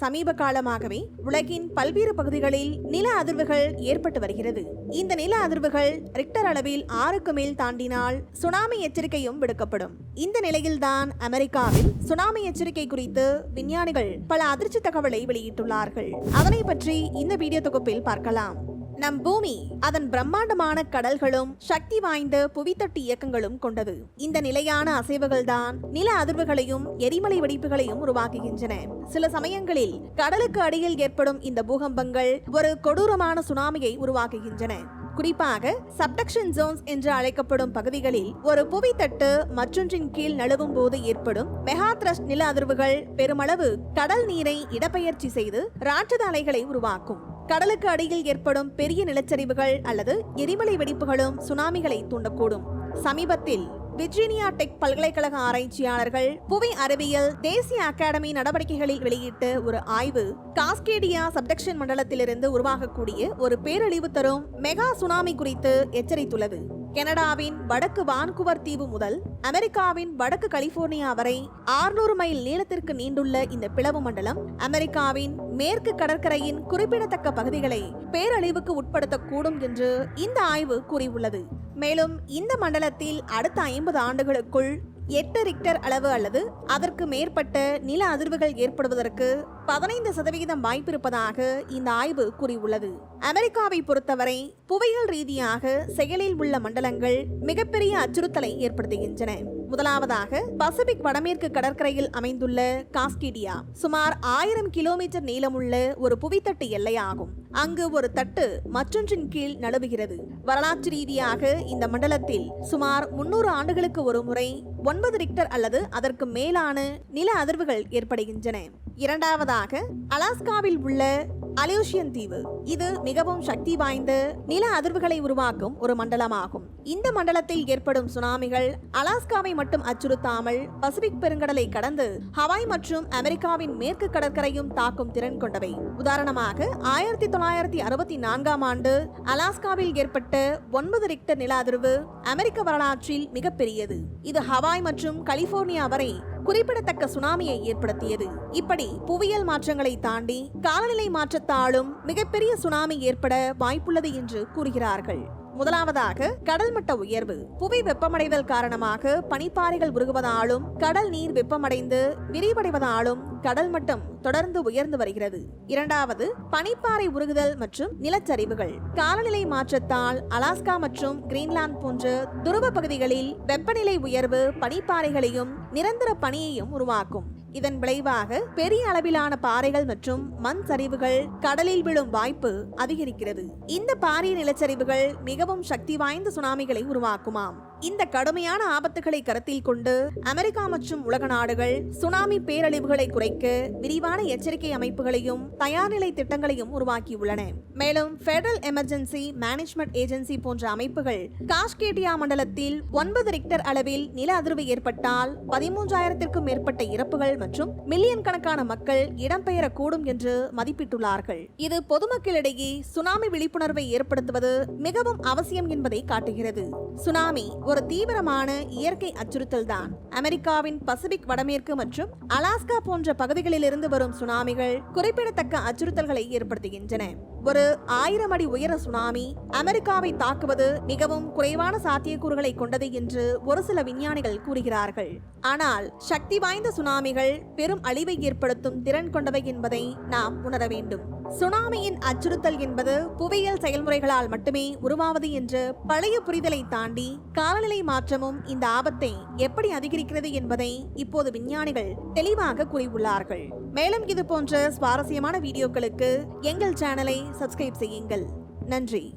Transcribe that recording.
சமீப காலமாகவே உலகின் பல்வேறு பகுதிகளில் நில அதிர்வுகள் ஏற்பட்டு வருகிறது. இந்த நில அதிர்வுகள் ரிக்டர் அளவில் ஆறுக்கு மேல் தாண்டினால் சுனாமி எச்சரிக்கையும் விடுக்கப்படும். இந்த நிலையில்தான் அமெரிக்காவில் சுனாமி எச்சரிக்கை குறித்து விஞ்ஞானிகள் பல அதிர்ச்சி தகவலை வெளியிட்டுள்ளார்கள். அதனை பற்றி இந்த வீடியோ தொகுப்பில் பார்க்கலாம். நம் பூமி அதன் பிரம்மாண்டமான கடல்களும் சக்தி வாய்ந்த புவித்தட்டு இயக்கங்களும் கொண்டது. இந்த நிலையான அசைவுகள்தான் நில அதிர்வுகளையும் எரிமலை வெடிப்புகளையும் உருவாக்குகின்றன. சில சமயங்களில் கடலுக்கு அடியில் ஏற்படும் இந்த பூகம்பங்கள் ஒரு கொடூரமான சுனாமியை உருவாக்குகின்றன. குறிப்பாக சப்டக்ஷன் ஜோன்ஸ் என்று அழைக்கப்படும் பகுதிகளில் ஒரு புவித்தட்டு மற்றொன்றின் கீழ் நழுவும் போது ஏற்படும் மெகா த்ரஸ்ட் நில அதிர்வுகள் பெருமளவு கடல் நீரை இடப்பெயர்ச்சி செய்து ராட்சத அலைகளை உருவாக்கும். கடலுக்கு அடியில் ஏற்படும் பெரிய நிலச்சரிவுகள் அல்லது எரிமலை வெடிப்புகளும் சுனாமிகளை தூண்டக்கூடும். சமீபத்தில் விர்ஜீனியா டெக் பல்கலைக்கழக ஆராய்ச்சியாளர்கள் புவி அறிவியல் தேசிய அகாடமி நடவடிக்கைகளில் வெளியிட்ட ஒரு ஆய்வு காஸ்கேடியா சப்டக்ஷன் மண்டலத்திலிருந்து உருவாகக்கூடிய ஒரு பேரழிவு தரும் மெகா சுனாமி குறித்து எச்சரித்துள்ளது. கனடாவின் வடக்கு வான்குவர் தீவு முதல் அமெரிக்காவின் வடக்கு கலிபோர்னியா வரை ஆறுநூறு மைல் நீளத்திற்கு நீண்டுள்ள இந்த பிளவு மண்டலம் அமெரிக்காவின் மேற்கு கடற்கரையின் குறிப்பிடத்தக்க பகுதிகளை பேரழிவுக்கு உட்படுத்தக்கூடும் என்று இந்த ஆய்வு கூறியுள்ளது. மேலும் இந்த மண்டலத்தில் அடுத்த ஐம்பது ஆண்டுகளுக்குள் எட்டு ரிக்டர் அளவு அல்லது அதற்கு மேற்பட்ட நில அதிர்வுகள் ஏற்படுவதற்கு பதினைந்து சதவிகிதம் வாய்ப்பிருப்பதாக இந்த ஆய்வு கூறியுள்ளது. அமெரிக்காவை பொறுத்தவரை புவியியல் ரீதியாக செயலில் உள்ள மண்டலங்கள் மிகப்பெரிய அச்சுறுத்தலை ஏற்படுத்துகின்றன. முதலாவதாக பசிபிக் வடமேற்கு கடற்கரையில் அமைந்துள்ள காஸ்கீடியா சுமார் ஆயிரம் கிலோமீட்டர் நீளமுள்ள ஒரு புவித்தட்டு எல்லையாகும். அங்கு ஒரு தட்டு மற்றொன்றின் கீழ் நழுவுகிறது. வரலாற்று ரீதியாக இந்த மண்டலத்தில் சுமார் முன்னூறு ஆண்டுகளுக்கு ஒரு முறை ஒன்பது ரிக்டர் அல்லது அதற்கு மேலான நில அதிர்வுகள் ஏற்படுகின்றன. இரண்டாவதாக அலாஸ்காவில் உள்ள அலூஷியன் தீவு. இது மிகவும் சக்தி வாய்ந்த நில அதிர்வுகளை உருவாக்கும் ஒரு மண்டலமாகும். இந்த மண்டலத்தில் ஏற்படும் சுனாமிகள் அலாஸ்காவை மட்டும் அச்சுறுத்தாமல் பசிபிக் பெருங்கடலை கடந்து ஹவாய் மற்றும் அமெரிக்காவின் மேற்கு கடற்கரையும் தாக்கும் திறன் கொண்டவை. உதாரணமாக ஆயிரத்தி தொள்ளாயிரத்தி அறுபத்தி நான்காம் ஆண்டு அலாஸ்காவில் ஏற்பட்ட ஒன்பது ரிக்டர் நில அதிர்வு அமெரிக்க வரலாற்றில் மிகப்பெரியது. இது ஹவாய் மற்றும் கலிபோர்னியா வரை குறிப்பிடத்தக்க சுனாமியை ஏற்படுத்தியது. இப்படி புவியியல் மாற்றங்களை தாண்டி காலநிலை மாற்றத்தாலும் மிகப்பெரிய சுனாமி ஏற்பட வாய்ப்புள்ளது என்று கூறுகிறார்கள். முதலாவதாக கடல் மட்ட உயர்வு. புவி வெப்பமடைதல் காரணமாக பனிப்பாறைகள் உருகுவதாலும் கடல் நீர் வெப்பமடைந்து விரிவடைவதாலும் கடல் மட்டம் தொடர்ந்து உயர்ந்து வருகிறது. இரண்டாவது பனிப்பாறை உருகுதல் மற்றும் நிலச்சரிவுகள். காலநிலை மாற்றத்தால் அலாஸ்கா மற்றும் கிரீன்லாந்து போன்ற துருவ பகுதிகளில் வெப்பநிலை உயர்வு பனிப்பாறைகளையும் நிரந்தர பணியையும் உருவாக்கும். இதன் விளைவாக பெரிய அளவிலான பாறைகள் மற்றும் மண் சரிவுகள் கடலில் விழும் வாய்ப்பு அதிகரிக்கிறது. இந்த பாரிய நிலச்சரிவுகள் மிகவும் சக்தி வாய்ந்த சுனாமிகளை உருவாக்குமாம். இந்த கடுமையான ஆபத்துகளை கருத்தில் கொண்டு அமெரிக்கா மற்றும் உலக நாடுகள் சுனாமி பேரழிவுகளை குறைக்க விரிவான எச்சரிக்கை அமைப்புகளையும் தயார்நிலை திட்டங்களையும் உருவாக்கியுள்ளன. மேலும் பெடரல் எமர்ஜென்சி மேனேஜ்மெண்ட் ஏஜென்சி போன்ற அமைப்புகள் காஷ்கேட்டியா மண்டலத்தில் ஒன்பது ரிக்டர் அளவில் நில அதிர்வு ஏற்பட்டால் பதிமூன்றாயிரத்திற்கும் மேற்பட்ட இறப்புகள் மற்றும் மில்லியன் கணக்கான மக்கள் இடம்பெயரக்கூடும் என்று மதிப்பிட்டுள்ளார்கள். இது பொதுமக்களிடையே சுனாமி விழிப்புணர்வை ஏற்படுத்துவது மிகவும் அவசியம் என்பதை காட்டுகிறது. சுனாமி ஒரு தீவிரமான இயற்கை அச்சுறுத்தல் தான் அமெரிக்காவின் பசிபிக் வடமேற்கு மற்றும் அலாஸ்கா போன்ற பகுதிகளிலிருந்து வரும் சுனாமிகள் குறிப்பிடத்தக்க அச்சுறுத்தல்களை ஏற்படுத்துகின்றன. ஒரு ஆயிரம் அடி உயர சுனாமி அமெரிக்காவை தாக்குவது மிகவும் குறைவான சாத்தியக்கூறுகளை கொண்டது என்று ஒரு சில விஞ்ஞானிகள் கூறுகிறார்கள். ஆனால் சக்தி வாய்ந்த சுனாமிகள் பெரும் அழிவை ஏற்படுத்தும் திறன் கொண்டவை என்பதை நாம் உணர வேண்டும். சுனாமியின் அச்சுறுத்தல் என்பது புவியியல் செயல்முறைகளால் மட்டுமே உருவாவது என்று பழைய புரிதலை தாண்டி காலநிலை மாற்றமும் இந்த ஆபத்தை எப்படி அதிகரிக்கிறது என்பதை இப்போது விஞ்ஞானிகள் தெளிவாக கூறியுள்ளார்கள். மேலும் இது போன்ற சுவாரஸ்யமான வீடியோக்களுக்கு எங்கள் சேனலை சப்ஸ்கிரைப் செய்யுங்கள். நன்றி.